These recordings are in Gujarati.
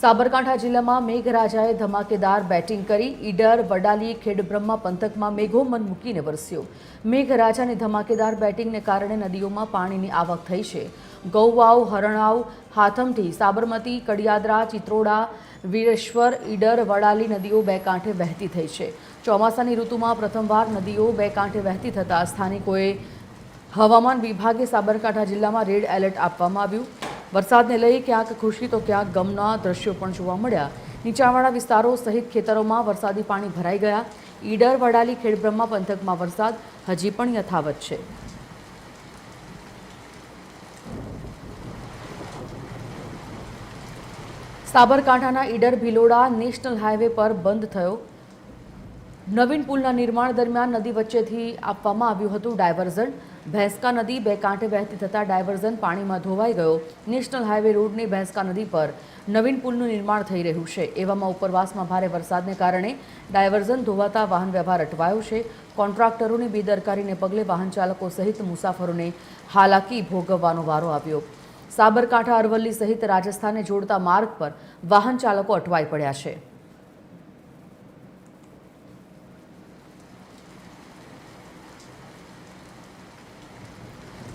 સાબરકાંઠા જિલ્લામાં મેઘરાજાએ ધમાકેદાર બેટિંગ કરી. ઈડર, વડાલી, ખેડબ્રહ્મા પંથકમાં મેઘો મન મૂકીને વરસ્યો. મેઘરાજાની ધમાકેદાર બેટિંગને કારણે નદીઓમાં પાણીની આવક થઈ છે. ગૌવાવ, હરણાવ હાથમથી સાબરમતી, કડિયાદરા, ચિત્રોડા, વીરેશ્વર, ઈડર, વડાલી નદીઓ બે કાંઠે વહેતી થઈ છે. ચોમાસાની ઋતુમાં પ્રથમવાર નદીઓ બે કાંઠે વહેતી થતાં સ્થાનિકોએ હવામાન વિભાગે સાબરકાંઠા જિલ્લામાં રેડ એલર્ટ આપવામાં આવ્યું. વરસાદને લઈ ક્યાંક ખુશી તો ક્યાંક ગમના દ્રશ્યો પણ જોવા મળ્યા. નીચાણવાળા વિસ્તારો સહિત ખેતરોમાં વરસાદી પાણી ભરાઈ ગયા. ઈડર, વડાલી, ખેડબ્રહ્મા પંથકમાં વરસાદ હજી પણ યથાવત છે. સાબરકાંઠાના ઈડર, ભિલોડા નેશનલ હાઈવે પર બંધ થયો નવીન પુલના નિર્માણ દરમિયાન નદી વચ્ચેથી આપવામાં આવ્યું હતું ડાયવર્ઝન. ભેંસકા નદી બે કાંઠે વહેતી થતાં ડાયવર્ઝન પાણીમાં ધોવાઈ ગયો. નેશનલ હાઈવે રોડની ભેંસકા નદી પર નવીન પુલનું નિર્માણ થઈ રહ્યું છે. એવામાં ઉપરવાસમાં ભારે વરસાદને કારણે ડાયવર્ઝન ધોવાતા વાહન વ્યવહાર અટવાયો છે. કોન્ટ્રાક્ટરોની બેદરકારીને પગલે વાહન ચાલકો સહિત મુસાફરોને હાલાકી ભોગવવાનો વારો આવ્યો. સાબરકાંઠા અરવલ્લી સહિત રાજસ્થાનને જોડતા માર્ગ પર વાહન ચાલકો અટવાઈ પડ્યા છે.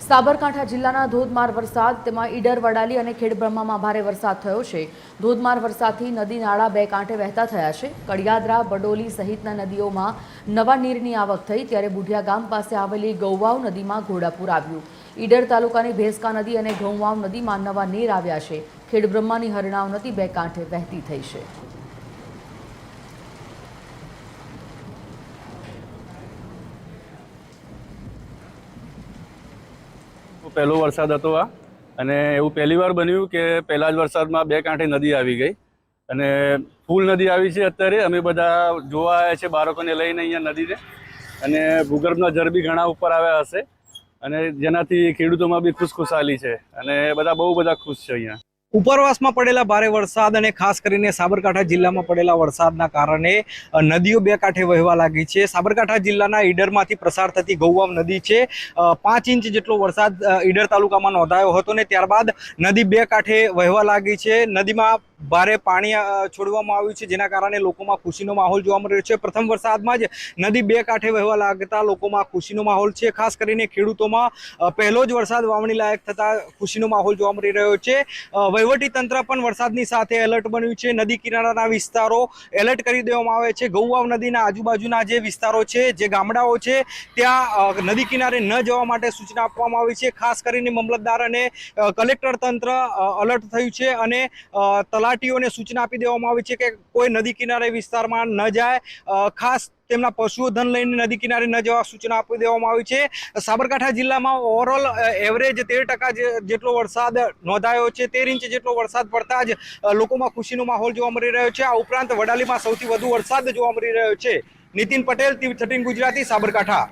સાબરકાંઠા જિલ્લાના ધોધમાર વરસાદ, તેમાં ઈડર, વડાલી અને ખેડબ્રહ્મામાં ભારે વરસાદ થયો છે. ધોધમાર વરસાદથી નદી નાળા બે કાંઠે વહેતા થયા છે. કડિયાદરા, બડોલી સહિતના નદીઓમાં નવા નીરની આવક થઈ, ત્યારે બુઢિયા ગામ પાસે આવેલી ગૌવાવ નદીમાં ઘોડાપુર આવ્યું. ઈડર તાલુકાની ભેંસકા નદી અને ગૌવાવ નદીમાં નવા નીર આવ્યા છે. ખેડબ્રહ્માની હરણાવ નદી બે કાંઠે વહેતી થઈ છે. પહેલો વરસાદ હતો આ. અને એવું પહેલી વાર બન્યું કે પહેલા જ વરસાદમાં બે કાંઠે નદી આવી ગઈ. અને ફૂલ નદી આવી છે અત્યારે. અમે બધા જોવા આવ્યા છે બાળકોને લઈને અહીંયા નદીને. અને ભૂગર્ભના જળ બી ઘણા ઉપર આવ્યા હશે. અને જેનાથી ખેડૂતોમાં બી ખુશખુશાલી છે. અને બધા બહુ બધા ખુશ છે અહીંયા. ઉપરવાસમાં પડેલા ભારે વરસાદ અને ખાસ કરીને સાબરકાંઠા જિલ્લામાં પડેલા વરસાદના કારણે નદીઓ બે કાંઠે વહેવા લાગી છે. સાબરકાંઠા જિલ્લાના ઈડરમાંથી પ્રસાર થતી ગૌવામ નદી છે. પાંચ ઇંચ જેટલો વરસાદ ઈડર તાલુકામાં નોંધાયો હતો ને ત્યારબાદ નદી બે કાંઠે વહેવા લાગી છે. નદીમાં ભારે પાણી છોડવામાં આવ્યું છે, જેના કારણે લોકોમાં ખુશીનો માહોલ જોવા મળી રહ્યો છે. પ્રથમ વરસાદમાં જ નદી બે કાંઠે વહેવા લાગતા લોકોમાં ખુશીનો માહોલ છે. ખાસ કરીને ખેડૂતોમાં પહેલો જ વરસાદ વાવણી લાયક થતા ખુશીનો માહોલ જોવા મળી રહ્યો છે. તંત્ર પણ વરસાદની સાથે એલર્ટ બન્યું છે. નદી કિનારાના વિસ્તારો એલર્ટ કરી દેવામાં આવે છે. ગૌવાવ નદીના આજુબાજુના જે વિસ્તારો છે, જે ગામડાઓ છે, ત્યાં નદી કિનારે ન જવા માટે સૂચના આપવામાં આવી છે. ખાસ કરીને મામલતદાર અને કલેક્ટર તંત્ર અલર્ટ થયું છે અને તલાટીઓને સૂચના આપી દેવામાં આવી છે કે કોઈ નદી કિનારે વિસ્તારમાં ન જાય. ખાસ તેમના પશુઓ ધન લઈને નદી કિનારે ન જવા સૂચના આપી દેવામાં આવી છે. સાબરકાંઠા જિલ્લામાં ઓવરઓલ એવરેજ તેર ટકા જેટલો વરસાદ નોંધાયો છે, તેર ઇંચ જેટલો વરસાદ પડતા જ લોકોમાં ખુશીનો માહોલ જોવા મળી રહ્યો છે. આ ઉપરાંત વડાલીમાં સૌથી વધુ વરસાદ જોવા મળી રહ્યો છે. Nitin Patel, TV thirteen Gujarati, Sabarkantha.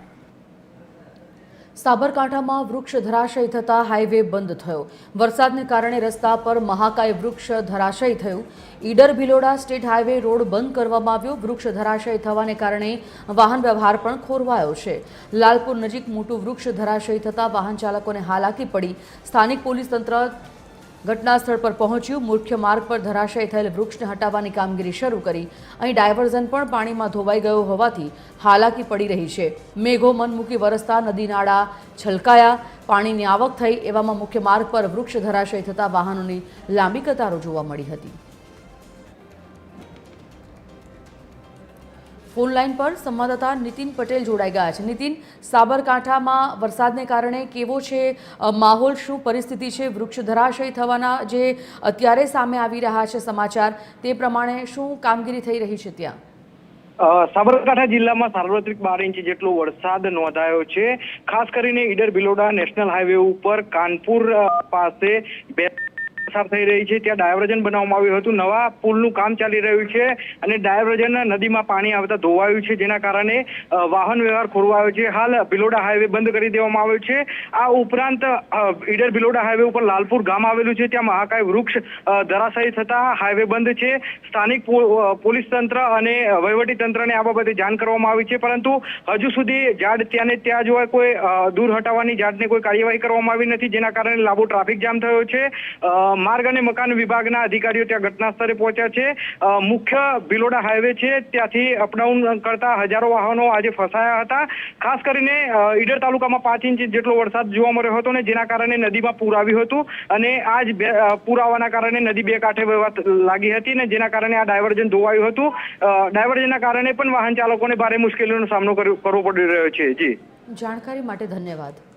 સાબરકાંઠામાં વૃક્ષ ધરાશય થતાં હાઈવે બંધ થયો. વરસાદને કારણે રસ્તા પર મહાકાય વૃક્ષ ધરાશય થયું. Idar Bhiloda state highway road બંધ કરવામાં આવ્યો. વૃક્ષ ધરાશય થવાને કારણે વાહન વ્યવહાર પણ ખોરવાયો છે. લાલપુર નજીક મોટું વૃક્ષ ધરાશય થતાં વાહન ચાલકોને હાલાકી પડી. સ્થાનિક પોલીસ તંત્ર ઘટના સ્થળ પર પહોંચ્યું. મુખ્ય માર્ગ પર ધરાશય થયેલ વૃક્ષને હટાવવાની કામગીરી શરૂ કરી. અહીં ડાયવર્ઝન પણ પાણીમાં ધોવાઈ ગયો હોવાથી હાલાકી પડી રહી છે. મેઘો મન મૂકી વરસતા નદી નાળા છલકાયા. પાણીની આવક થઈ એવામાં મુખ્ય માર્ગ પર વૃક્ષ ધરાશય થતાં વાહનોની લાંબી કતારો જોવા મળી હતી. ફોન લાઈન પર સંવાદદાતા નીતિન પટેલ જોડાઈ ગયા છે. નીતિન, સાબરકાંઠામાં વરસાદને કારણે કેવો છે માહોલ, શું પરિસ્થિતિ છે, વૃક્ષ ધરાશય થવાના જે અત્યારે સામે આવી રહ્યા છે સમાચાર, તે પ્રમાણે શું કામગીરી થઈ રહી છે ત્યાં? સાબરકાંઠા જિલ્લામાં સાર્વત્રિક બાર ઇંચ જેટલો વરસાદ નોંધાયો છે. ખાસ કરીને ઈડર બિલોડા નેશનલ હાઈવે ઉપર કાનપુર પાસે બે પસાર થઈ રહી છે. ત્યાં ડાયવર્જન બનાવવામાં આવ્યું હતું. નવા પુલનું કામ ચાલી રહ્યું છે અને ડાયવર્જન નદીમાં પાણી આવતા ધોવાયું છે. જેના કારણે વાહન વ્યવહાર ખોરવાયો છે. હાલ ભિલોડા હાઈવે બંધ કરી દેવામાં આવ્યો છે. આ ઉપરાંત ઈડર ભિલોડા હાઈવે ઉપર લાલપુર ગામ આવેલું છે. ત્યાં મહાકાય વૃક્ષ ધરાશાયી થતા હાઈવે બંધ છે. સ્થાનિક પોલીસ તંત્ર અને વહીવટી તંત્રને આ બાબતે જાણ કરવામાં આવી છે. પરંતુ હજુ સુધી ઝાડ ત્યાં ને ત્યાં જોવા કોઈ દૂર હટાવવાની ઝાડને કોઈ કાર્યવાહી કરવામાં આવી નથી. જેના કારણે લાંબો ટ્રાફિક જામ થયો છે. માર્ગ અને મકાન વિભાગના અધિકારીઓ ત્યાં ઘટના સ્થળે પહોંચ્યા છે. મુખ્ય ભિલોડા હાઈવે છે. ત્યાંથી અપડાઉન કરતા હજારો વાહનો આજે ફસાયા હતા. ખાસ કરીને ઈડર તાલુકામાં પાંચ ઇંચ જેટલો વરસાદ જોવા મળ્યો હતો ને જેના કારણે નદીમાં પૂર આવ્યું હતું અને આજ અ, પૂર આવવાના કારણે નદી બે કાંઠે વહેવા લાગી હતી ને જેના કારણે આ ડાયવર્જન ધોવાયું હતું. ડાયવર્જનના કારણે પણ વાહન ચાલકોને ભારે મુશ્કેલીઓનો સામનો કરવો પડી રહ્યો છે. જી. જાણકારી માટે ધન્યવાદ.